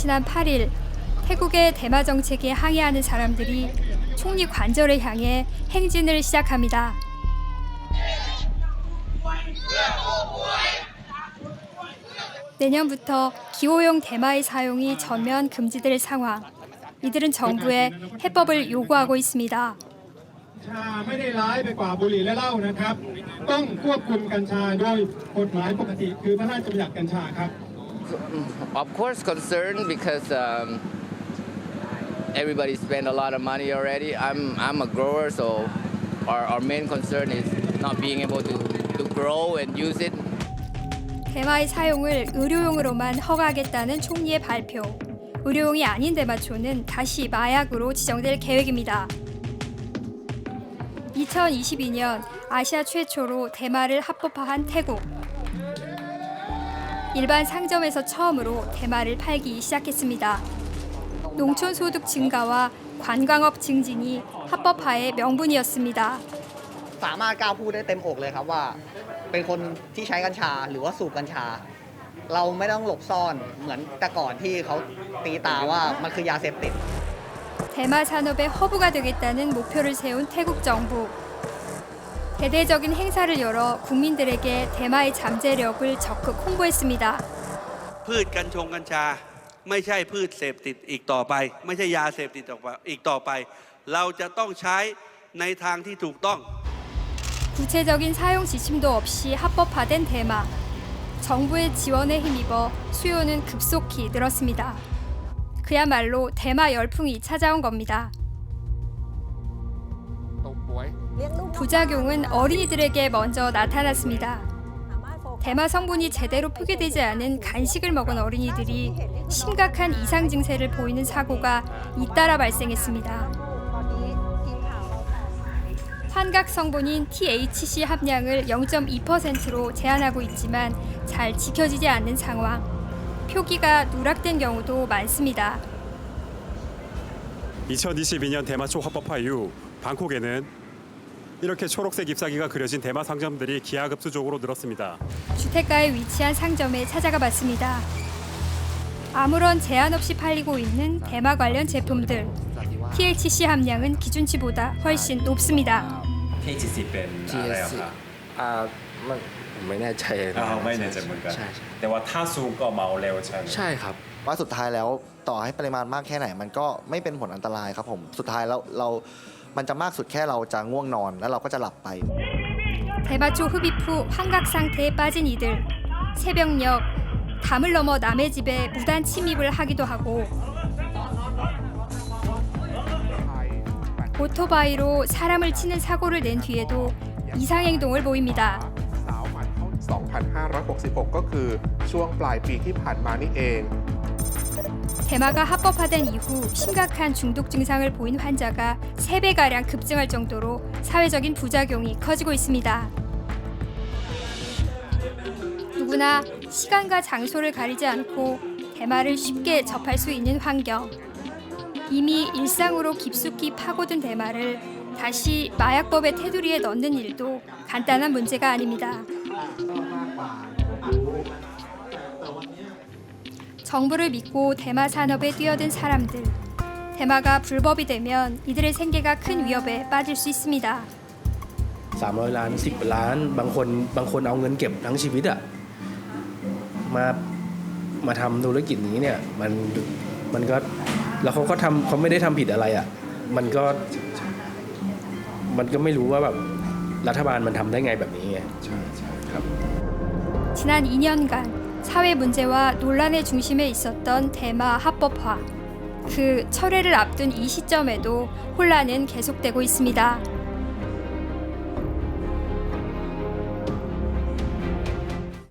지난 8일 태국의 대마 정책에 항의하는 사람들이 총리 관절을 향해 행진을 시작합니다. 내년부터 기호용 대마의 사용이 전면 금지될 상황. 이들은 정부에 해법을 요구하고 있습니다. of course concerned because um, everybody spent a lot of money already. I'm, I'm a grower, so our, our main concern is not being able to, to grow and use it. 대마의 사용을 의료용으로만 허가하겠다는 총리의 발표. 의료용이 아닌 대마초는 다시 마약으로 지정될 계획입니다. 2022년 아시아 최초로 대마를 합법화한 태국. 일반 상점에서 처음으로 대마를 팔기 시작했습니다. 농촌 소득 증가와 관광업 증진이 합법화의 명분이었습니다. สามารถกล้าพูดได้เต็มอกเลยครับว่า เป็นคนที่ใช้กัญชาหรือว่าสูบกัญชา เราไม่ต้องหลบซ่อนเหมือนแต่ก่อนที่เขาตีตาว่ามันคือยาเสพติด 대마 산업의 허브가 되겠다는 목표를 세운 태국 정부. 대대적인 행사를 열어 국민들에게 대마의 잠재력을 적극 홍보했습니다. พืชกัญชงกัญชา ไม่ใช่พืชเสพติดอีกต่อไป ไม่ใช่ยาเสพติดต่อไปอีกต่อไป เราจะต้องใช้ในทางที่ถูกต้อง 구체적인 사용 지침도 없이 합법화된 대마. 정부의 지원에 힘입어 수요는 급속히 늘었습니다. 그야말로 대마 열풍이 찾아온 겁니다. 부작용은 어린이들에게 먼저 나타났습니다. 대마 성분이 제대로 표기되지 않은 간식을 먹은 어린이들이 심각한 이상 증세를 보이는 사고가 잇따라 발생했습니다. 환각 성분인 THC 함량을 0.2%로 제한하고 있지만 잘 지켜지지 않는 상황. 표기가 누락된 경우도 많습니다. 2022년 대마초 합법화 이후 방콕에는 이렇게 초록색 잎사귀가 그려진 대마 상점들이 기하급수적으로 늘었습니다. 주택가에 위치한 상점에 찾아가 봤습니다. 아무런 제한 없이 팔리고 있는 대마 관련 제품들. THC 함량은 기준치보다 훨씬 높습니다. THC เป็นอะไรอะครับ อ่ามันผมไม่แน่ใจนะ อ่าไม่แน่ใจเหมือนกัน ใช่ใช่ แต่ว่าถ้าซูมก็เมาเร็วใช่ไหม ใช่ครับ ว่าสุดท้ายแล้วต่อให้ปริมาณมากแค่ไหน มันก็ไม่เป็นผลอันตรายครับผม สุดท้ายแล้วเรา มันจะมากสุดแค่เราจะง่วงนอน แล้วเราก็จะหลับไป 대마초 흡입 후 환각 상태에 빠진 이들. 새벽녘 담을 넘어 남의 집에 무단 침입을 하기도 하고 오토바이로 사람을 치는 사고를 낸 뒤에도 이상 행동을 보입니다. สาวมันเข้า2566 ก็คือช่วงปลายปีที่ผ่านมานี่เอง 대마가 합법화된 이후 심각한 중독 증상을 보인 환자가 3배가량 급증할 정도로 사회적인 부작용이 커지고 있습니다. 누구나 시간과 장소를 가리지 않고 대마를 쉽게 접할 수 있는 환경. 이미 일상으로 깊숙이 파고든 대마를 다시 마약법의 테두리에 넣는 일도 간단한 문제가 아닙니다. 정부를 믿고 대마 산업에 뛰어든 사람들. 대마가 불법이 되면 이들의 생계가 큰 위협에 빠질 수 있습니다. 300 ล้าน 10 ล้าน บางคนบางคนเอาเงินเก็บทั้งชีวิตอะมามาทำธุรกิจนี้เนี่ยมันมันก็แล้วเขาก็ทำเขาไม่ได้ทำผิดอะไรอะมันก็ มันก็ไม่รู้ว่าแบบรัฐบาลมันทำได้ไงแบบนี้ไงครับ 지난 2년간 사회 문제와 논란의 중심에 있었던 대마 합법화. 그 철회를 앞둔 이 시점에도 혼란은 계속되고 있습니다.